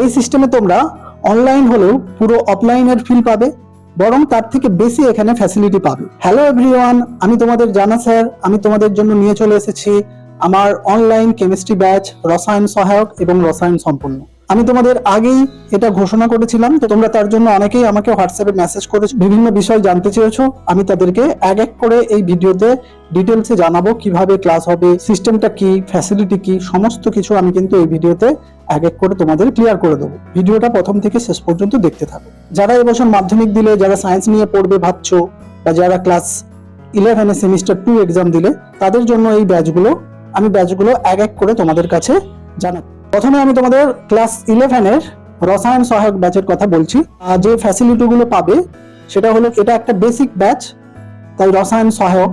এই সিস্টেমে তোমরা অনলাইন হলেও পুরো অফলাইনের ফিল পাবে, বরং তার থেকে বেশি এখানে ফ্যাসিলিটি পাবে। হ্যালো এভরিওয়ান আমি তোমাদের জানা স্যার আমি তোমাদের জন্য নিয়ে চলে এসেছি আমার অনলাইন কেমিস্ট্রি ব্যাচ রসায়ন সহায়ক এবং রসায়ন সম্পূর্ণ আমি তোমাদের আগেই এটা ঘোষণা করেছিলাম, তো তোমরা তার জন্য অনেকেই আমাকে হোয়াটসঅ্যাপে মেসেজ করেছ। বিভিন্ন বিষয় জানতে চেয়েছো, আমি তাদেরকে এক এক করে এই ভিডিওতে ডিটেলসে জানাব, কীভাবে ক্লাস হবে সিস্টেমটা কি ফ্যাসিলিটি কি, সমস্ত কিছু আমি কিন্তু এই ভিডিওতে এক এক করে তোমাদের ক্লিয়ার করে দেবো। ভিডিওটা প্রথম থেকে শেষ পর্যন্ত দেখতে থাকো। যারা এবছর মাধ্যমিক দিলে, যারা সায়েন্স নিয়ে পড়বে ভাবছ, বা যারা ক্লাস ইলেভেনে সেমিস্টার টু এক্সাম দিলে, তাদের জন্য এই ব্যাচগুলো আমি ব্যাচগুলো এক এক করে তোমাদের কাছে জানাব প্রথমে আমি তোমাদের ক্লাস ইলেভেনের রসায়ন সহায়ক ব্যাচের কথা বলছি। যে ফ্যাসিলিটিগুলো পাবে, সেটা হলো এটা একটা বেসিক ব্যাচ তাই রসায়ন সহায়ক,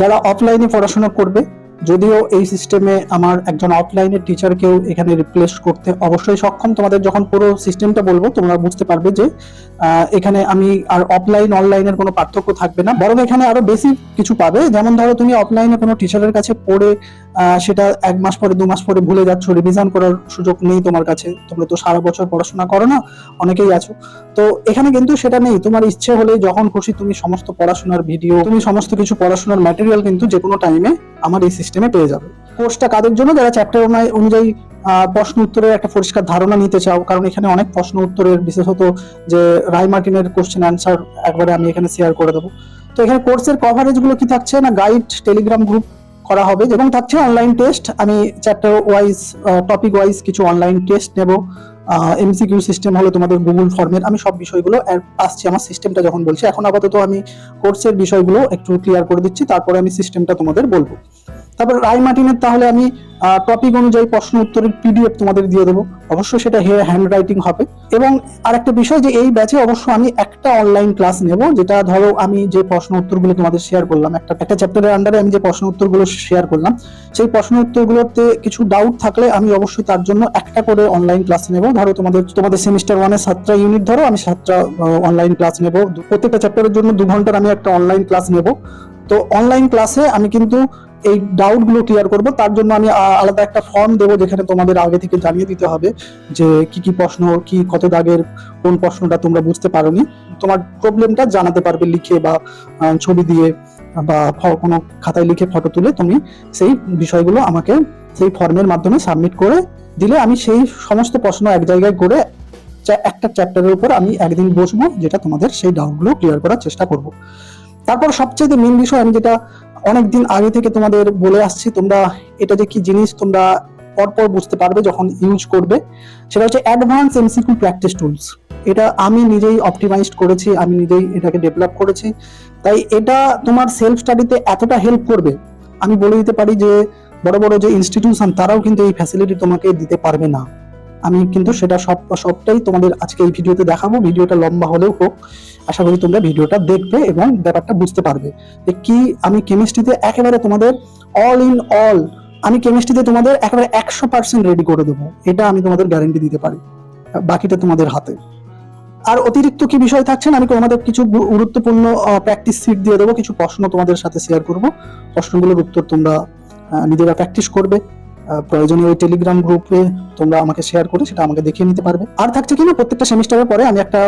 যারা অফলাইনে পড়াশোনা করবে, যদিও এই সিস্টেমে আমার একজন অফলাইনের টিচারকেও এখানে রিপ্লেস করতে অবশ্যই সক্ষম। তোমাদের যখন পুরো সিস্টেমটা বলব, তোমরা বুঝতে পারবে যে এখানে আমি আর অফলাইন অনলাইনের কোনো পার্থক্য থাকবে না। বরং এখানে আরও বেশি কিছু পাবে। যেমন ধরো তুমি অফলাইনে কোনো টিচারের কাছে পড়ে সেটা এক মাস পরে, দু মাস পরে ভুলে যাচ্ছ রিভিশন করার সুযোগ নেই তোমার কাছে। তোমরা তো সারা বছর পড়াশোনা করো না, অনেকেই আছো। তো এখানে কিন্তু সেটা নেই, তোমার ইচ্ছে হলে যখন খুশি তুমি সমস্ত পড়াশোনার ভিডিও তুমি সমস্ত কিছু পড়াশোনার ম্যাটেরিয়াল কিন্তু যে কোনো টাইমে আমার এই সিস্টেমে পেয়ে যাবে। কোর্সটা কাদের জন্য? যারা চ্যাপ্টার অনুযায়ী প্রশ্ন উত্তরের একটা পরিষ্কার ধারণা নিতে চাও, কারণ এখানে অনেক প্রশ্ন উত্তরের, বিশেষত যে রায় মার্টিনের কোশ্চেন অ্যান্সার একবারে আমি এখানে শেয়ার করে দেবো। তো এখানে কোর্সের কভারেজগুলো কি থাকছে না গাইড টেলিগ্রাম গ্রুপ করা হবে। এবং থাকছে অনলাইন টেস্ট আমি চ্যাপ্টার ওয়াইজ টপিক ওয়াইজ কিছু অনলাইন টেস্ট নেব। এমসিকিউ সিস্টেম হলো তোমাদের গুগল ফর্মের আমি সব বিষয়গুলো আসছি আমার সিস্টেমটা যখন বলছি। এখন আপাতত আমি কোর্সের বিষয়গুলো একটু ক্লিয়ার করে দিচ্ছি। তারপরে আমি সিস্টেমটা তোমাদের বলব। তারপর রায় মার্টিনের তাহলে আমি টপিক অনুযায়ী প্রশ্ন উত্তরের পিডিএফ তোমাদের দিয়ে দেবো। অবশ্যই সেটা হেয়ার হ্যান্ড রাইটিং হবে। এবং আরেকটা বিষয় যে এই ব্যাচে অবশ্য আমি একটা অনলাইন ক্লাস নেব, যেটা ধরো আমি যে প্রশ্ন উত্তরগুলো তোমাদের শেয়ার করলাম, একটা একটা চ্যাপ্টারের আন্ডারে আমি যে প্রশ্ন উত্তরগুলো শেয়ার করলাম, সেই প্রশ্ন উত্তরগুলোতে কিছু ডাউট থাকলে আমি অবশ্যই তার জন্য একটা করে অনলাইন ক্লাস নেব। ধরো তোমাদের তোমাদের সেমিস্টার ওয়ানে সাতটা ইউনিট ধরো, আমি সাতটা অনলাইন ক্লাস নেব। প্রত্যেকটা চ্যাপ্টারের জন্য দু ঘণ্টার আমি একটা অনলাইন ক্লাস নেব। তো অনলাইন ক্লাসে আমি কিন্তু এই ডাউটগুলো ক্লিয়ার করব। তার জন্য আমি আলাদা একটা ফর্ম দেবো যেখানে তোমাদের আগে থেকে জানিয়ে দিতে হবে যে কি কি প্রশ্ন, কি কত দাগের, কোন প্রশ্নটা তোমরা বুঝতে পারোনি। তোমার প্রবলেমটা জানাতে পারবে লিখে বা ছবি দিয়ে বা কোনো খাতায় লিখে ফটো তুলে তুমি সেই বিষয়গুলো আমাকে সেই ফর্মের মাধ্যমে সাবমিট করে দিলে আমি সেই সমস্ত প্রশ্ন এক জায়গায় করে একটা চ্যাপ্টারের উপর আমি একদিন বসবো যেটা তোমাদের সেই ডাউটগুলো ক্লিয়ার করার চেষ্টা করব। তারপর সবচেয়ে মেন বিষয় আমি যেটা অনেকদিন আগে থেকে তোমাদের বলে আসছি, তোমরা এটা যে কি জিনিস তোমরা পরপর বুঝতে পারবে যখন ইউজ করবে, সেটা হচ্ছে অ্যাডভান্স এমসিকিউ প্র্যাকটিস টুলস এটা আমি নিজেই অপটিমাইজড করেছি, আমি নিজেই এটাকে ডেভেলপ করেছি। তাই এটা তোমার সেলফ স্টাডিতে এতটা হেল্প করবে, আমি বলে দিতে পারি যে বড় বড় যে ইনস্টিটিউশন তারাও কিন্তু এই ফ্যাসিলিটি তোমাকে দিতে পারবে না। আমি কিন্তু সেটা সব, সবটাই তোমাদের আজকে এই ভিডিওতে দেখাবো। ভিডিওটা লম্বা হলেও হোক, আশা করি তোমরা ভিডিওটা দেখবে এবং ব্যাপারটা বুঝতে পারবে যে কি আমি কেমিস্ট্রিতে একেবারে তোমাদের অল ইন অল আমি কেমিস্ট্রিতে তোমাদের একেবারে একশো পার্সেন্ট রেডি করে দেবো। এটা আমি তোমাদের গ্যারেন্টি দিতে পারি, বাকিটা তোমাদের হাতে। আর অতিরিক্ত কি বিষয় থাকছে আমি তোমাদের কিছু গুরুত্বপূর্ণ প্র্যাকটিস সিট দিয়ে দেবো, কিছু প্রশ্ন তোমাদের সাথে শেয়ার করব। প্রশ্নগুলোর উত্তর তোমরা নিজেরা প্র্যাকটিস করবে। প্রয়োজনীয় টেলিগ্রাম গ্রুপে তোমরা আমাকে শেয়ার করে সেটা আমাকে দেখিয়ে নিতে পারবে। আর থাকছে কিনা প্রত্যেকটা সেমিস্টারের পরে আমি একটা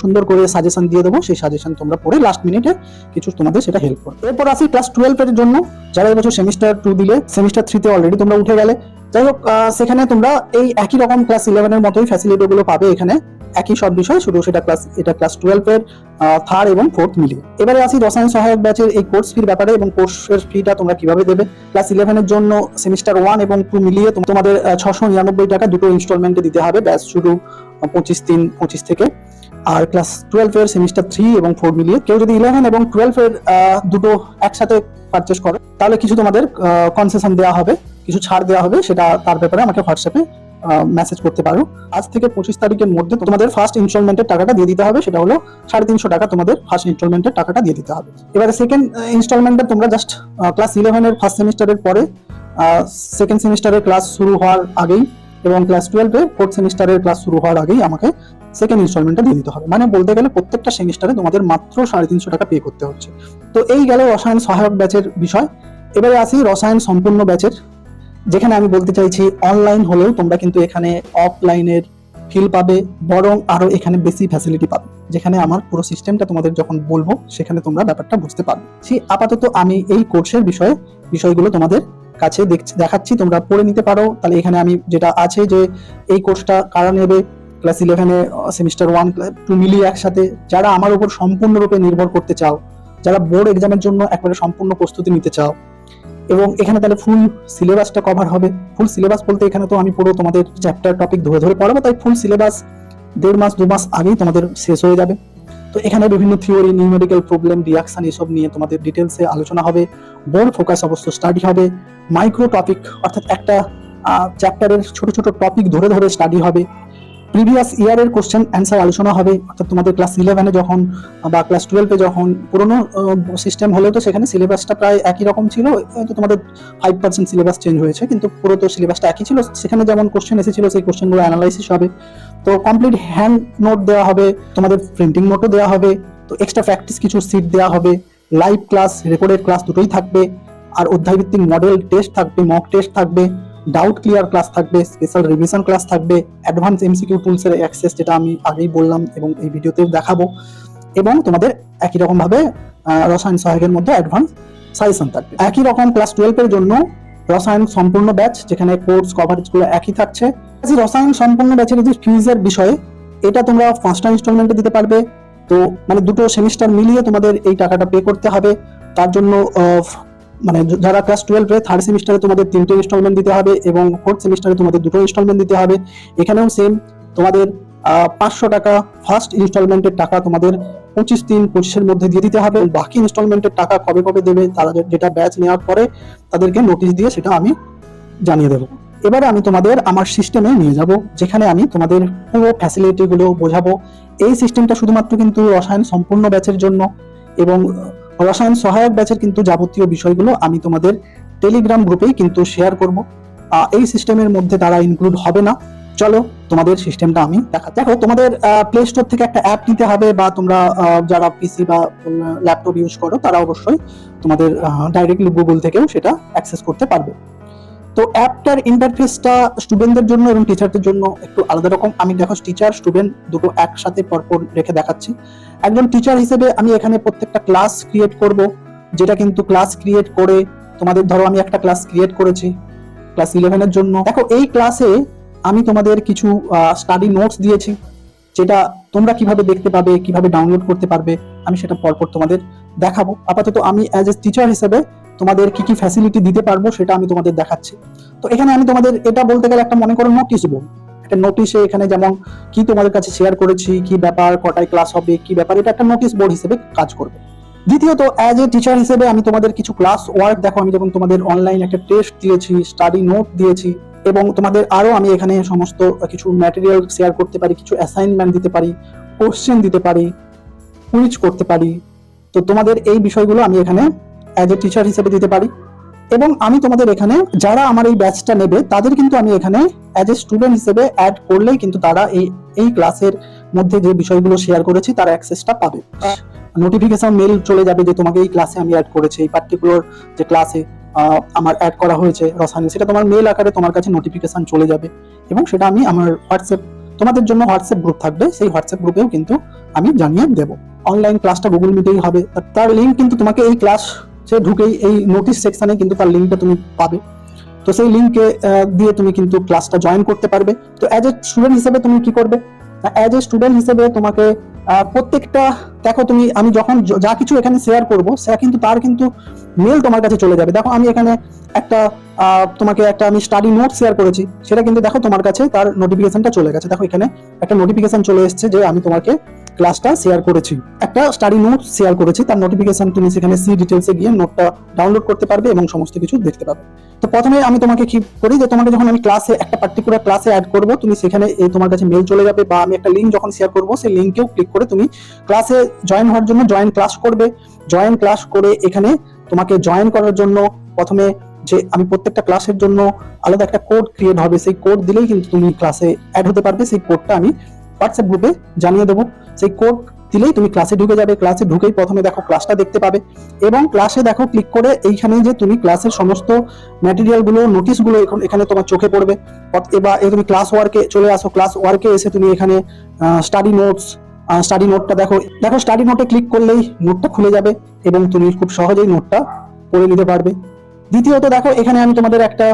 সুন্দর করে সাজেশন দিয়ে দেবো। সেই সাজেশন তোমরা পড়ে লাস্ট মিনিটে কিছু তোমাদের সেটা হেল্প করবে। এরপর আসি ক্লাস টুয়েলভ এর জন্য। যারা এবছর সেমিস্টার টু দিলে সেমিস্টার থ্রিতে অলরেডি তোমরা উঠে গেলে। যাই হোক সেখানে তোমরা এই একই রকম ক্লাস ইলেভেনের মতোই ফ্যাসিলিটি গুলো পাবে এখানে। একই সব বিষয়, শুধু সেটা ক্লাস এটা ক্লাস টুয়েলভ এর থার্ড এবং ফোর্থ মিলিয়ে। এবারে আসি রসায়ন সহায়ক ব্যাচের এই কোর্স ফির ব্যাপারে এবং কোর্সের ফিটা তোমরা কীভাবে দেবে? ক্লাস ইলেভেনের জন্য সেমিস্টার ওয়ান এবং টু মিলিয়ে তোম- তোমাদের ছশো নিরানব্বই টাকা দুটো ইনস্টলমেন্টে দিতে হবে ব্যাচ শুরু পঁচিশ তিন, পঁচিশ থেকে। আর ক্লাস টুয়েলভ এর সেমিস্টার থ্রি এবং ফোর মিলিয়ে কেউ যদি ইলেভেন এবং টুয়েলভ এর দুটো একসাথে পারচেস করে, তাহলে কিছু তোমাদের কনসেশন দেওয়া হবে, কিছু ছাড় দেওয়া হবে, সেটা তার ব্যাপারে আমাকে হোয়াটসঅ্যাপে মেসেজ করতে পারো। আজ থেকে পঁচিশ তারিখের মধ্যে তোমাদের ফার্স্ট ইনস্টলমেন্টের টাকাটা দিয়ে দিতে হবে, সেটা হলো সাড়ে তিনশো টাকা তোমাদের ফার্স্ট ইনস্টলমেন্টের টাকাটা দিয়ে দিতে হবে। এবারে সেকেন্ড ইনস্টলমেন্টে তোমরা জাস্ট ক্লাস ইলেভেনের ফার্স্ট সেমিস্টারের পরে সেকেন্ড সেমিস্টারের ক্লাস শুরু হওয়ার আগেই এবং ক্লাস টুয়েলভে ফোর্থ সেমিস্টারের ক্লাস শুরু হওয়ার আগেই আমাকে সেকেন্ড ইনস্টলমেন্টটা দিয়ে দিতে হবে। মানে বলতে গেলে প্রত্যেকটা সেমিস্টারে তোমাদের মাত্র সাড়ে তিনশো টাকা পে করতে হচ্ছে। তো এই গেল রসায়ন সহায়ক ব্যাচের বিষয়। এবারে আসি রসায়ন সম্পূর্ণ ব্যাচের যেখানে আমি বলতে চাইছি অনলাইন হলেও তোমরা কিন্তু এখানে অফলাইনের ফিল পাবে, বরং আরও এখানে বেশি ফ্যাসিলিটি পাবে, যেখানে আমার পুরো সিস্টেমটা তোমাদের যখন বলব, সেখানে তোমরা ব্যাপারটা বুঝতে পারবে। সেই আপাতত আমি এই কোর্সের বিষয়ে, বিষয়গুলো তোমাদের কাছে দেখছি, দেখাচ্ছি, তোমরা পড়ে নিতে পারো। তাহলে এখানে আমি যেটা আছে যে, এই কোর্সটা কারা নেবে? ক্লাস ইলেভেনে সেমিস্টার ওয়ান টু মিলিয়ে একসাথে, যারা আমার উপর সম্পূর্ণরূপে নির্ভর করতে চাও, যারা বোর্ড এক্সামের জন্য একবারে সম্পূর্ণ প্রস্তুতি নিতে চাও এবং এখানে তাহলে ফুল সিলেবাসটা কভার হবে। ফুল সিলেবাস বলতে এখানে তো আমি পুরো তোমাদের চ্যাপ্টার টপিক ধরে ধরে পড়াবো, তাই ফুল সিলেবাস দেড় মাস, দু মাস আগেই তোমাদের শেষ হয়ে যাবে। তো এখানে বিভিন্ন থিওরি নিউমেরিক্যাল প্রবলেম রিয়াকশন এসব নিয়ে তোমাদের ডিটেলসে আলোচনা হবে। বোর্ড ফোকাস অবশ্য স্টাডি হবে। মাইক্রো টপিক অর্থাৎ একটা চ্যাপ্টারের ছোট ছোট টপিক ধরে ধরে স্টাডি হবে। প্রিভিয়াস ইয়ারের কোশ্চেন অ্যান্সার আলোচনা হবে। অর্থাৎ তোমাদের ক্লাস ইলেভেনে যখন, বা ক্লাস টুয়েলভে যখন পুরোনো সিস্টেম হলেও তো সেখানে সিলেবাসটা প্রায় একই রকম ছিল। হয়তো তোমাদের ফাইভ পার্সেন্ট সিলেবাস চেঞ্জ হয়েছে। কিন্তু পুরো তো সিলেবাসটা একই ছিল। সেখানে যেমন কোশ্চেন এসেছিল, সেই কোশ্চেনগুলো অ্যানালাইসিস হবে। তো কমপ্লিট হ্যান্ড নোট দেওয়া হবে, তোমাদের প্রিন্টিং নোটও দেওয়া হবে। তো এক্সট্রা প্র্যাকটিস কিছু সিট দেওয়া হবে। লাইভ ক্লাস রেকর্ডেড ক্লাস দুটোই থাকবে। আর অধ্যায়ভিত্তিক মডেল টেস্ট থাকবে মক টেস্ট থাকবে। ডাউট ক্লিয়ার ক্লাস থাকবে স্পেশাল রিভিশন ক্লাস থাকবে অ্যাডভান্স এমসিকিউ টুলসের অ্যাক্সেস যেটা আমি আগেই বললাম এবং এই ভিডিওতেও দেখাবো। এবং তোমাদের একই রকমভাবে রসায়ন সহায়কের মধ্যে অ্যাডভান্স সাজেশন থাকবে। একই রকম ক্লাস টুয়েলভের জন্য রসায়ন সম্পূর্ণ ব্যাচ যেখানে কোর্স কভারেজগুলো একই থাকছে। রসায়ন সম্পূর্ণ ব্যাচের যে ফিজের বিষয়ে, এটা তোমরা পাঁচটা ইনস্টলমেন্টে দিতে পারবে। তো মানে দুটো সেমিস্টার মিলিয়ে তোমাদের এই টাকাটা পে করতে হবে। তার জন্য মানে যারা ক্লাস টুয়েলভে থার্ড সেমিস্টারে তোমাদের তিনটে ইনস্টলমেন্ট দিতে হবে এবং ফোর্থ সেমিস্টারে তোমাদের দুটো ইনস্টলমেন্ট দিতে হবে। এখানেও সেম তোমাদের পাঁচশো টাকা ফার্স্ট ইনস্টলমেন্টের টাকা তোমাদের পঁচিশ দিন পঁচিশের মধ্যে দিয়ে দিতে হবে। বাকি ইনস্টলমেন্টের টাকা কবে কবে দেবে, তারা যেটা ব্যাচ নেওয়ার পরে তাদেরকে নোটিশ দিয়ে সেটা আমি জানিয়ে দেবো। এবারে আমি তোমাদের আমার সিস্টেমে নিয়ে যাব, যেখানে আমি তোমাদের পুরো ফ্যাসিলিটি গুলো বোঝাবো। এই সিস্টেমটা শুধুমাত্র কিন্তু রসায়ন সম্পূর্ণ ব্যাচের জন্য এবং রসায়ন সহায়ক ব্যাচের কিন্তু যাবতীয় বিষয়গুলো আমি তোমাদের টেলিগ্রাম গ্রুপেই কিন্তু শেয়ার করব। এই সিস্টেমের মধ্যে তারা ইনক্লুড হবে না। চলো তোমাদের সিস্টেমটা আমি দেখা দেখো, তোমাদের প্লে স্টোর থেকে একটা অ্যাপ নিতে হবে বা তোমরা যারা পিসি বা ল্যাপটপ ইউজ করো, তারা অবশ্যই তোমাদের ডাইরেক্টলি গুগল থেকেও সেটা অ্যাক্সেস করতে পারবে। তো অ্যাপটার ইন্টারফেসটা স্টুডেন্টদের জন্য এবং টিচারদের জন্য একটু আলাদা রকম। আমি দেখো টিচার স্টুডেন্ট দুটো একসাথে পরপর রেখে দেখাচ্ছি। একজন টিচার হিসেবে আমি এখানে প্রত্যেকটা ক্লাস ক্রিয়েট করব, যেটা কিন্তু ক্লাস ক্রিয়েট করে তোমাদের ধরো আমি একটা ক্লাস ক্রিয়েট করেছি ক্লাস ইলেভেনের জন্য। দেখো এই ক্লাসে আমি তোমাদের কিছু স্টাডি নোটস দিয়েছি, যেটা তোমরা কীভাবে দেখতে পাবে, কীভাবে ডাউনলোড করতে পারবে, আমি সেটা পরপর তোমাদের দেখাবো। আপাতত আমি অ্যাজ এ টিচার হিসেবে তোমাদের কি কি ফ্যাসিলিটি দিতে পারব সেটা আমি তোমাদের দেখাচ্ছি। তো এখানে আমি তোমাদের এটা বলতে গেলে একটা মনে করো নোটিশ বোর্ড একটা নোটিশে এখানে যেমন কি তোমাদের কাছে শেয়ার করেছি, কি ব্যাপার, কটায় ক্লাস হবে, কি ব্যাপার, এটা একটা নোটিশ বোর্ড হিসেবে কাজ করবে। দ্বিতীয়ত অ্যাজ এ টিচার হিসেবে আমি তোমাদের কিছু ক্লাস ওয়ার্ক দেখো আমি যেমন তোমাদের অনলাইন একটা টেস্ট দিয়েছি স্টাডি নোট দিয়েছি, এবং তোমাদের আরও আমি এখানে সমস্ত কিছু ম্যাটেরিয়াল শেয়ার করতে পারি, কিছু অ্যাসাইনমেন্ট দিতে পারি কোশ্চেন দিতে পারি কুইজ করতে পারি। তো তোমাদের এই বিষয়গুলো আমি এখানে অ্যাজ এ টিচার হিসেবে দিতে পারি। এবং আমি তোমাদের এখানে যারা আমার এই ব্যাচটা নেবে, তাদের কিন্তু আমি এখানে অ্যাজ এ স্টুডেন্ট হিসেবে অ্যাড করলেই কিন্তু তারা এই এই ক্লাসের মধ্যে যে বিষয়গুলো শেয়ার করেছি, তার অ্যাক্সেসটা পাবে। নোটিফিকেশন মেল চলে যাবে যে তোমাকে এই ক্লাসে আমি অ্যাড করেছি, এই পার্টিকুলার যে ক্লাসে আমার অ্যাড করা হয়েছে রসায়ন, সেটা তোমার মেল আকারে তোমার কাছে নোটিফিকেশন চলে যাবে। এবং সেটা আমি আমার হোয়াটসঅ্যাপ তোমাদের জন্য হোয়াটসঅ্যাপ গ্রুপ থাকবে, সেই হোয়াটসঅ্যাপ গ্রুপেও কিন্তু আমি জানিয়ে দেবো। অনলাইন ক্লাসটা গুগল মিটেই হবে। তার লিঙ্ক কিন্তু তোমাকে এই ক্লাস সে ঢুকেই এই নোটিশ সেকশনে কিন্তু তার লিঙ্কটা তুমি পাবে। তো সেই লিঙ্কে দিয়ে তুমি কিন্তু ক্লাসটা জয়েন করতে পারবে। তো অ্যাজ এ স্টুডেন্ট হিসেবে তুমি কি করবে? অ্যাজ এ স্টুডেন্ট হিসেবে তোমাকে প্রত্যেকটা, দেখো তুমি, আমি যখন যা কিছু এখানে শেয়ার করব সেটা কিন্তু তার কিন্তু মেল তোমার কাছে চলে যাবে। দেখো, আমি এখানে একটা তোমাকে একটা আমি স্টাডি নোট শেয়ার করেছি। সেটা কিন্তু দেখো তোমার কাছে তার নোটিফিকেশনটা চলে গেছে। দেখো এখানে একটা নোটিফিকেশন চলে এসেছে যে আমি তোমাকে ক্লাসটা শেয়ার করেছি। একটা স্টাডি নোট শেয়ার করেছি, তার নোটিফিকেশন তুমি সেখানে সি ডিটেলসে গিয়ে নোটটা ডাউনলোড করতে পারবে এবং সমস্ত কিছু দেখতে পাবে। তো প্রথমে আমি তোমাকে কি করি যে, তোমাকে যখন আমি ক্লাসে একটা পার্টিকুলার ক্লাসে অ্যাড করব, তুমি সেখানে তোমার কাছে মেল চলে যাবে বা আমি একটা লিঙ্ক যখন শেয়ার করব, সেই লিঙ্কেও ক্লিক করে তুমি ক্লাসে জয়েন হওয়ার জন্য জয়েন ক্লাস করবে। জয়েন ক্লাস করে এখানে তোমাকে জয়েন করার জন্য প্রথমে যে, আমি প্রত্যেকটা ক্লাসের জন্য আলাদা একটা কোড ক্রিয়েট হবে। সেই কোড দিলেই কিন্তু তুমি ক্লাসে অ্যাড হতে পারবে। সেই কোডটা আমি হোয়াটসঅ্যাপ গ্রুপে জানিয়ে দেবো। সেই কোড দিলেই তুমি ক্লাসে ঢুকে যাবে। ক্লাসে ঢুকেই প্রথমে দেখো ক্লাসটা দেখতে পাবে। এবং ক্লাসে দেখো ক্লিক করে এইখানে যে তুমি ক্লাসের সমস্ত ম্যাটেরিয়ালগুলো নোটিশগুলো এখন এখানে তোমার চোখে পড়বে। এবার তুমি ক্লাস ওয়ার্কে চলে আসো। ক্লাস ওয়ার্কে এসে তুমি এখানে স্টাডি নোটস স্টাডি নোটটা দেখো। দেখো স্টাডি নোটে ক্লিক করলেই নোটটা খুলে যাবে এবং তুমি খুব সহজেই নোটটা পড়ে নিতে পারবে। দ্বিতীয়ত দেখো এখানে আমি তোমাদের একটা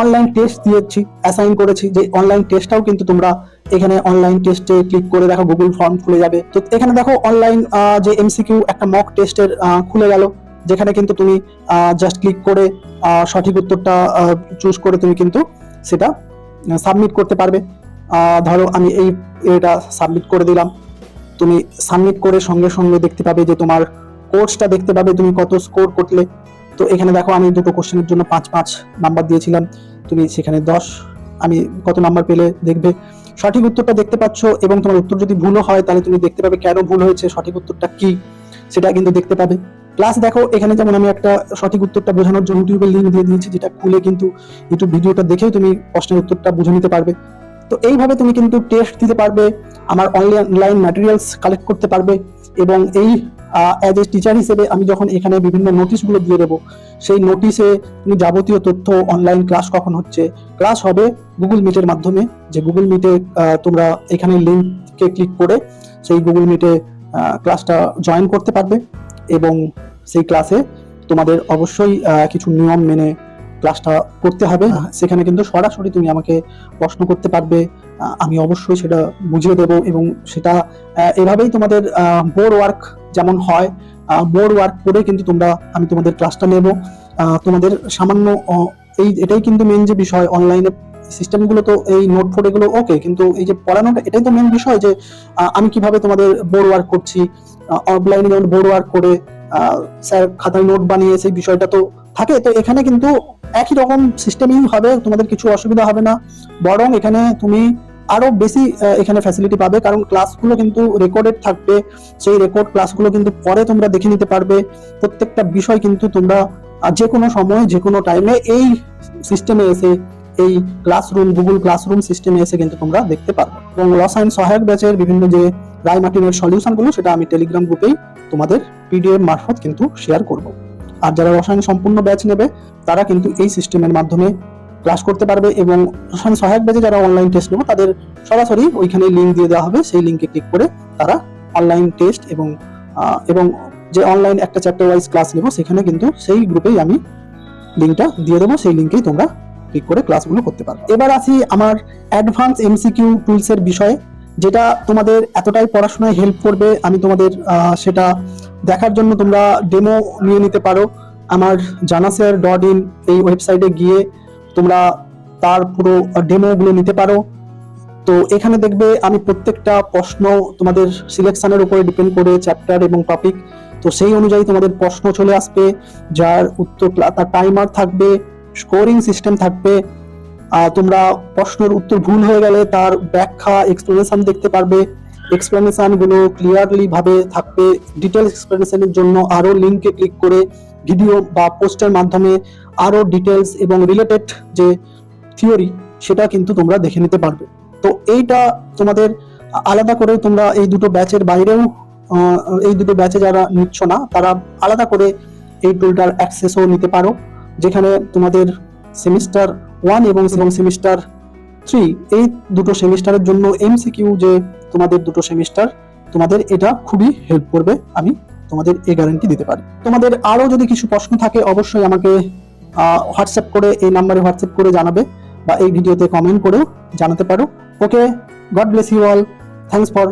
অনলাইন টেস্ট দিয়েছি অ্যাসাইন করেছি। যে অনলাইন টেস্টটাও কিন্তু তোমরা এখানে অনলাইন টেস্টে ক্লিক করে দেখো গুগল ফর্ম খুলে যাবে। তো এখানে দেখো অনলাইন যে এমসিকিউ একটা মক টেস্টের খুলে গেল। যেখানে কিন্তু তুমি জাস্ট ক্লিক করে সঠিক উত্তরটা চুজ করে তুমি কিন্তু সেটা সাবমিট করতে পারবে। ধরো আমি এই, এটা সাবমিট করে দিলাম। তুমি সাবমিট করে সঙ্গে সঙ্গে দেখতে পাবে যে তোমার কোর্সটা দেখতে পাবে, তুমি কত স্কোর করলে। তো এখানে দেখো আমি দুটো কোশ্চেনের জন্য পাঁচ পাঁচ নাম্বার দিয়েছিলাম। তুমি সেখানে দশ। আমি কত নাম্বার পেলে দেখবে? সঠিক উত্তরটা দেখতে পাচ্ছ এবং তোমার উত্তর যদি ভুলও হয়, তাহলে তুমি দেখতে পাবে কেন ভুল হয়েছে, সঠিক উত্তরটা কি, সেটা কিন্তু দেখতে পাবে। প্লাস দেখো, এখানে যেমন আমি একটা সঠিক উত্তরটা বোঝানোর জন্য ইউটিউবের লিঙ্ক দিয়ে দিয়েছি, যেটা খুলে কিন্তু ইউটিউব ভিডিওটা দেখেও তুমি প্রশ্নের উত্তরটা বুঝে নিতে পারবে। তো এইভাবে তুমি কিন্তু টেস্ট দিতে পারবে, আমার অনলাইন ম্যাটেরিয়ালস কালেক্ট করতে পারবে এবং এই অ্যাজ এ টিচার হিসেবে আমি যখন এখানে বিভিন্ন নোটিশগুলো দিয়ে দেবো, সেই নোটিশে তুমি যাবতীয় তথ্য অনলাইন ক্লাস কখন হচ্ছে? ক্লাস হবে গুগল মিটের মাধ্যমে, যে গুগল মিটে তোমরা এখানে লিঙ্ককে ক্লিক করে সেই গুগল মিটে ক্লাসটা জয়েন করতে পারবে এবং সেই ক্লাসে তোমাদের অবশ্যই কিছু নিয়ম মেনে ক্লাসটা করতে হবে। সেখানে কিন্তু সরাসরি তুমি আমাকে প্রশ্ন করতে পারবে আমি অবশ্যই সেটা বুঝিয়ে দেব এবং সেটা এভাবেই তোমাদের বোর্ড ওয়ার্ক যেমন হয় বোর্ড ওয়ার্ক করে কিন্তু তোমরা, আমি তোমাদের ক্লাসটা নেব। তোমাদের সামান্য এই, এটাই কিন্তু মেন যে বিষয় অনলাইনে সিস্টেমগুলো তো এই নোট ফোট এগুলো ওকে কিন্তু এই যে পড়ানোটা, এটাই তো মেন বিষয় যে আমি কীভাবে তোমাদের বোর্ড ওয়ার্ক করছি অফলাইনে যেমন বোর্ড ওয়ার্ক করে স্যার খাতায় নোট বানিয়ে সেই বিষয়টা তো থাকে, তো এখানে কিন্তু একই রকম সিস্টেমই হবে, তোমাদের কিছু অসুবিধা হবে না। বরং এখানে তুমি আরও বেশি এখানে ফ্যাসিলিটি পাবে। কারণ ক্লাসগুলো কিন্তু রেকর্ডেড থাকবে। সেই রেকর্ড ক্লাসগুলো কিন্তু পরে তোমরা দেখে নিতে পারবে। প্রত্যেকটা বিষয় কিন্তু তোমরা যে কোনো সময় যে কোনো টাইমে এই সিস্টেমে এসে, এই ক্লাসরুম গুগল ক্লাসরুম সিস্টেমে এসে কিন্তু তোমরা দেখতে পারবে। এবং রসায়ন সহায়ক ব্যাচের বিভিন্ন যে রায় মার্টিনের সলিউশনগুলো, সেটা আমি টেলিগ্রাম গ্রুপেই তোমাদের পিডিএফ মারফত কিন্তু শেয়ার করব। আর যারা রসায়ন সম্পূর্ণ ব্যাচ নেবে, তারা কিন্তু এই সিস্টেমের মাধ্যমে ক্লাস করতে পারবে এবং সহায়ক ব্যাচে যারা অনলাইন টেস্ট নেবে, তাদের সরাসরি ওইখানে লিঙ্ক দিয়ে দেওয়া হবে। সেই লিঙ্কে ক্লিক করে তারা অনলাইন টেস্ট এবং এবং যে অনলাইন একটা চ্যাপ্টার ওয়াইজ ক্লাস নেব, সেখানে কিন্তু সেই গ্রুপেই আমি লিঙ্কটা দিয়ে দেবো। সেই লিঙ্কেই তোমরা ক্লিক করে ক্লাসগুলো করতে পারো এবার আসি আমার অ্যাডভান্স এমসিকিউ টুলসের বিষয়ে, যেটা তোমাদের এতটাই পড়াশোনায় হেল্প করবে। আমি তোমাদের সেটা দেখার জন্য তোমরা ডেমো নিয়ে নিতে পারো। আমার জানাসের ডট ইন এই ওয়েবসাইটে গিয়ে তোমরা তার পুরো ডেমোগুলো নিতে পারো। তো এখানে দেখবে আমি প্রত্যেকটা প্রশ্ন তোমাদের সিলেকশনের উপরে ডিপেন্ড করে চ্যাপ্টার এবং টপিক তো সেই অনুযায়ী তোমাদের প্রশ্ন চলে আসবে, যার উত্তর তার টাইমার থাকবে স্কোরিং সিস্টেম থাকবে। তোমরা প্রশ্নের উত্তর ভুল হয়ে গেলে তার ব্যাখ্যা এক্সপ্লেনেশন দেখতে পারবে। এক্সপ্লেনেশনগুলো ক্লিয়ারলি ভাবে থাকবে। ডিটেলস এক্সপ্লেনেশনের জন্য আরও লিঙ্কে ক্লিক করে ভিডিও বা পোস্টের মাধ্যমে আরও ডিটেলস এবং রিলেটেড যে থিওরি সেটা কিন্তু তোমরা দেখে নিতে পারবে। তো এইটা তোমাদের আলাদা করে তোমরা এই দুটো ব্যাচের বাইরেও এই দুটো ব্যাচে যারা নিচ্ছ না, তারা আলাদা করে এই টুলটার অ্যাক্সেসও নিতে পারো, যেখানে তোমাদের সেমিস্টার ওয়ান এবং সেমিস্টার থ্রি এই দুটো সেমিস্টারের জন্য এমসিকিউ যে তোমাদের দুটো সেমিস্টার তোমাদের এটা খুবই হেল্প করবে, আমি তোমাদের এই গ্যারান্টি দিতে পারি। তোমাদের আরও যদি কিছু প্রশ্ন থাকে, অবশ্যই আমাকে হোয়াটসঅ্যাপ করে, এই নাম্বারে হোয়াটসঅ্যাপ করে জানাবে বা এই ভিডিওতে কমেন্ট করেও জানাতে পারো। Okay God bless you all thanks for